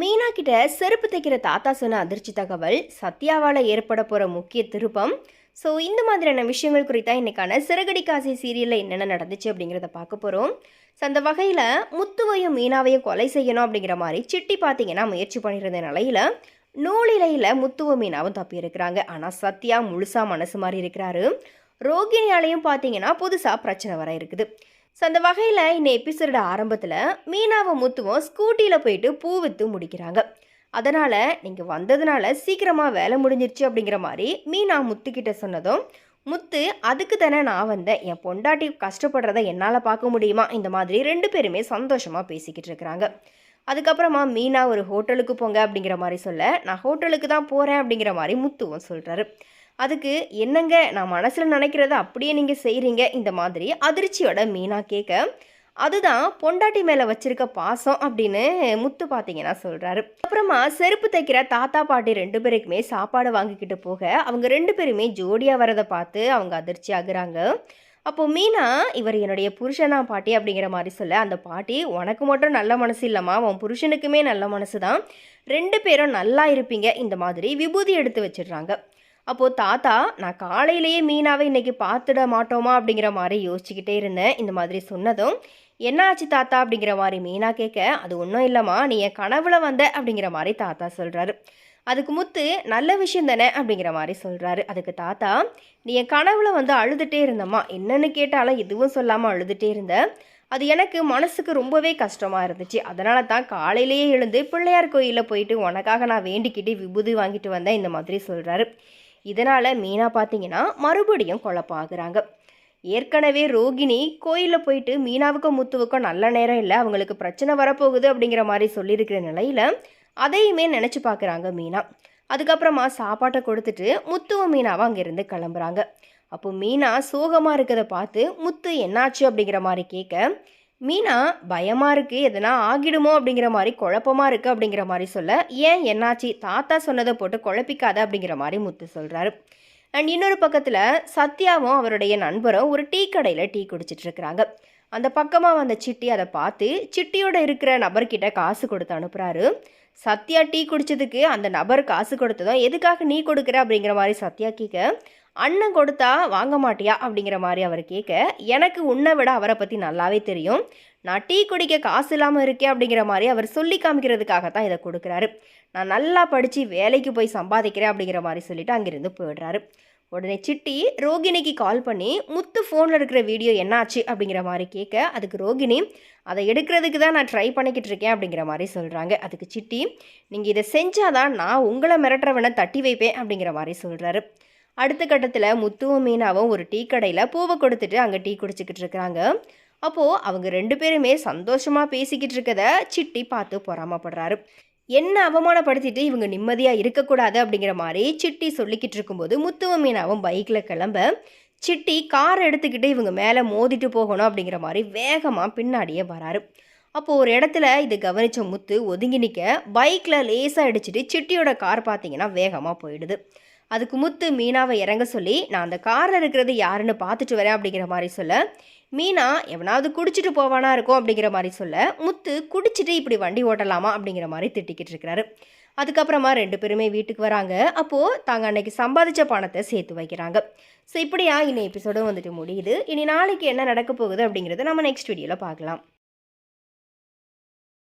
மீனா கிட்ட செருப்பு தைக்கிற தாத்தா சொன்ன அதிர்ச்சி தகவல் சத்யாவால் ஏற்பட போகிற முக்கிய திருப்பம். ஸோ இந்த மாதிரியான விஷயங்கள் குறித்தா இன்றைக்கான சிறகடி காசி சீரியலில் என்னென்ன நடந்துச்சு அப்படிங்கிறத பார்க்க போகிறோம் ஸோ அந்த வகையில் முத்துவையும் மீனாவையும் கொலை செய்யணும் அப்படிங்கிற மாதிரி சிட்டி பார்த்தீங்கன்னா முயற்சி பண்ணியிருந்த நிலையில் நூலிலையில் முத்துவும் மீனாவும் தப்பி இருக்கிறாங்க ஆனால் சத்யா முழுசாக மனசு மாதிரி இருக்கிறாரு. ரோகிணியாலையும் பார்த்தீங்கன்னா புதுசாக பிரச்சனை வர இருக்குது. ஸோ அந்த வகையில் இந்த எபிசோட ஆரம்பத்தில் மீனாவும் முத்துவும் ஸ்கூட்டியில் போயிட்டு பூ விற்று முடிக்கிறாங்க. அதனால் நீங்கள் வந்ததுனால சீக்கிரமாக வேலை முடிஞ்சிருச்சு அப்படிங்கிற மாதிரி மீனா முத்துக்கிட்ட சொன்னதும் முத்து அதுக்கு தானே நான் வந்தேன். என் பொண்டாட்டி கஷ்டப்படுறத என்னால் பார்க்க முடியுமா? இந்த மாதிரி ரெண்டு பேருமே சந்தோஷமாக பேசிக்கிட்டு இருக்கிறாங்க. அதுக்கப்புறமா மீனா ஒரு ஹோட்டலுக்கு போங்க அப்படிங்கிற மாதிரி சொல்ல நான் ஹோட்டலுக்கு தான் போகிறேன் அப்படிங்கிற மாதிரி முத்துவும் சொல்கிறாரு அதுக்கு என்னங்க நான் மனசில் நினைக்கிறத அப்படியே நீங்கள் செய்கிறீங்க இந்த மாதிரி அதிர்ச்சியோட மீனா கேட்க அதுதான் பொண்டாட்டி மேலே வச்சிருக்க பாசம் அப்படின்னு முத்து பார்த்தீங்கன்னா சொல்கிறாரு அப்புறமா செருப்பு தைக்கிற தாத்தா பாட்டி ரெண்டு பேருக்குமே சாப்பாடு வாங்கிக்கிட்டு போக அவங்க ரெண்டு பேருமே ஜோடியாக வரதை பார்த்து அவங்க அதிர்ச்சி ஆகுறாங்க. அப்போ மீனா இவர் என்னுடைய புருஷனா பாட்டி அப்படிங்கிற மாதிரி சொல்ல அந்த பாட்டி உனக்கு மட்டும் நல்ல மனசு இல்லைம்மா உன் புருஷனுக்குமே நல்ல மனசு தான் ரெண்டு பேரும் நல்லா இருப்பீங்க இந்த மாதிரி விபூதி எடுத்து வச்சிடுறாங்க. அப்போது தாத்தா நான் காலையிலேயே மீனாவை இன்றைக்கி பார்த்துட மாட்டோமா அப்படிங்கிற மாதிரி யோசிச்சுக்கிட்டே இருந்தேன். இந்த மாதிரி சொன்னதும் என்ன ஆச்சு தாத்தா? அப்படிங்கிற மாதிரி மீனா கேட்க அது ஒன்றும் இல்லைம்மா நீ என் கனவுல வந்த அப்படிங்கிற மாதிரி தாத்தா சொல்கிறாரு அதுக்கு முத்து நல்ல விஷயம் தானே? அப்படிங்கிற மாதிரி சொல்கிறாரு அதுக்கு தாத்தா நீ என் கனவுல வந்து அழுதுகிட்டே இருந்தம்மா. என்னன்னு கேட்டாலும் எதுவும் சொல்லாமல் அழுதுகிட்டே இருந்த. அது எனக்கு மனசுக்கு ரொம்பவே கஷ்டமாக இருந்துச்சு. அதனால தான் காலையிலேயே எழுந்து பிள்ளையார் கோயிலில் போயிட்டு உனக்காக நான் வேண்டிக்கிட்டு விபூதி வாங்கிட்டு வந்தேன். இந்த மாதிரி சொல்கிறாரு இதனால் மீனா பார்த்தீங்கன்னா மறுபடியும் குழப்பாகிறாங்க. ஏற்கனவே ரோகிணி கோயிலில் போயிட்டு மீனாவுக்கும் முத்துவுக்கும் நல்ல நேரம் இல்லை அவங்களுக்கு பிரச்சனை வரப்போகுது அப்படிங்கிற மாதிரி சொல்லியிருக்கிற நிலையில் அதையுமே நினச்சி பார்க்குறாங்க மீனா. அதுக்கப்புறமா சாப்பாட்டை கொடுத்துட்டு முத்துவும் மீனாவும் அங்கேருந்து கிளம்புறாங்க. அப்போ மீனா சோகமாக இருக்கிறத பார்த்து முத்து என்னாச்சு? அப்படிங்கிற மாதிரி கேட்க மீனா பயமாக இருக்குது எதனா ஆகிடுமோ அப்படிங்கிற மாதிரி குழப்பமாக இருக்குது அப்படிங்கிற மாதிரி சொல்ல ஏன் என்னாச்சு? தாத்தா சொன்னதை போட்டு குழப்பிக்காத அப்படிங்கிற மாதிரி முத்து சொல்கிறாரு அண்ட் இன்னொரு பக்கத்தில் சத்யாவும் அவருடைய நண்பரும் ஒரு டீ கடையில் டீ குடிச்சிட்டு இருக்கிறாங்க. அந்த பக்கமாக வந்த சிட்டி அதை பார்த்து சிட்டியோட இருக்கிற நபர்கிட்ட காசு கொடுத்து அனுப்புகிறாரு சத்யா டீ குடித்ததுக்கு அந்த நபர் காசு கொடுத்ததும் எதுக்காக நீ கொடுக்குற? அப்படிங்கிற மாதிரி சத்யா கேட்க அண்ணன் கொடுத்தா வாங்க மாட்டியா அப்படிங்கிற மாதிரி அவர் கேட்க எனக்கு உன்னை விட அவரை பற்றி நல்லாவே தெரியும். நான் டீ குடிக்க காசு இல்லாமல் இருக்கேன் அப்படிங்கிற மாதிரி அவர் சொல்லி காமிக்கிறதுக்காக தான் இதை கொடுக்குறாரு. நான் நல்லா படித்து வேலைக்கு போய் சம்பாதிக்கிறேன் அப்படிங்கிற மாதிரி சொல்லிவிட்டு அங்கேருந்து போயிடுறாரு. உடனே சிட்டி ரோகிணிக்கு கால் பண்ணி முத்து ஃபோனில் இருக்கிற வீடியோ என்னாச்சு? அப்படிங்கிற மாதிரி கேட்க அதுக்கு ரோகிணி அதை எடுக்கிறதுக்கு தான் நான் ட்ரை பண்ணிக்கிட்டு இருக்கேன் அப்படிங்கிற மாதிரி சொல்கிறாங்க அதுக்கு சிட்டி நீங்கள் இதை செஞ்சாதான் நான் உங்களை மிரட்டுறவனை தட்டி வைப்பேன் அப்படிங்கிற மாதிரி சொல்கிறாரு அடுத்த கட்டத்தில் முத்துவும் மீனாவும் ஒரு டீ கடையில் பூவை கொடுத்துட்டு அங்கே டீ குடிச்சிக்கிட்டு இருக்கிறாங்க. அப்போது அவங்க ரெண்டு பேருமே சந்தோஷமாக பேசிக்கிட்டு இருக்கத சிட்டி பார்த்து பொறாமப்படுறாரு. என்ன அவமானப்படுத்திட்டு இவங்க நிம்மதியாக இருக்கக்கூடாது அப்படிங்கிற மாதிரி சிட்டி சொல்லிக்கிட்டு இருக்கும்போது முத்துவ மீனாவும் பைக்கில் கிளம்ப சிட்டி கார் எடுத்துக்கிட்டு இவங்க மேலே மோதிட்டு போகணும் அப்படிங்கிற மாதிரி வேகமாக பின்னாடியே வராரு. அப்போது ஒரு இடத்துல இது கவனித்த முத்து ஒதுங்கி நிற்க பைக்கில் லேசாக அடிச்சுட்டு சிட்டியோட கார் பார்த்தீங்கன்னா வேகமாக போயிடுது. அதுக்கு முத்து மீனாவை இறங்க சொல்லி நான் அந்த காரில் இருக்கிறது யாருன்னு பார்த்துட்டு வரேன் அப்படிங்கிற மாதிரி சொல்ல மீனா எவனாவது குடிச்சிட்டு போவானா இருக்கும் அப்படிங்கிற மாதிரி சொல்ல முத்து குடிச்சிட்டு இப்படி வண்டி ஓட்டலாமா அப்படிங்கிற மாதிரி திட்டிக்கிட்டு இருக்கிறாரு. அதுக்கப்புறமா ரெண்டு பேருமே வீட்டுக்கு வராங்க. அப்போது தாங்க அன்னைக்கு சம்பாதிச்ச பணத்தை சேர்த்து வைக்கிறாங்க. ஸோ இப்படியா இன்னும் எபிசோடும் வந்துட்டு முடியுது. இனி நாளைக்கு என்ன நடக்க போகுது அப்படிங்கிறத நம்ம நெக்ஸ்ட் வீடியோவில் பார்க்கலாம்.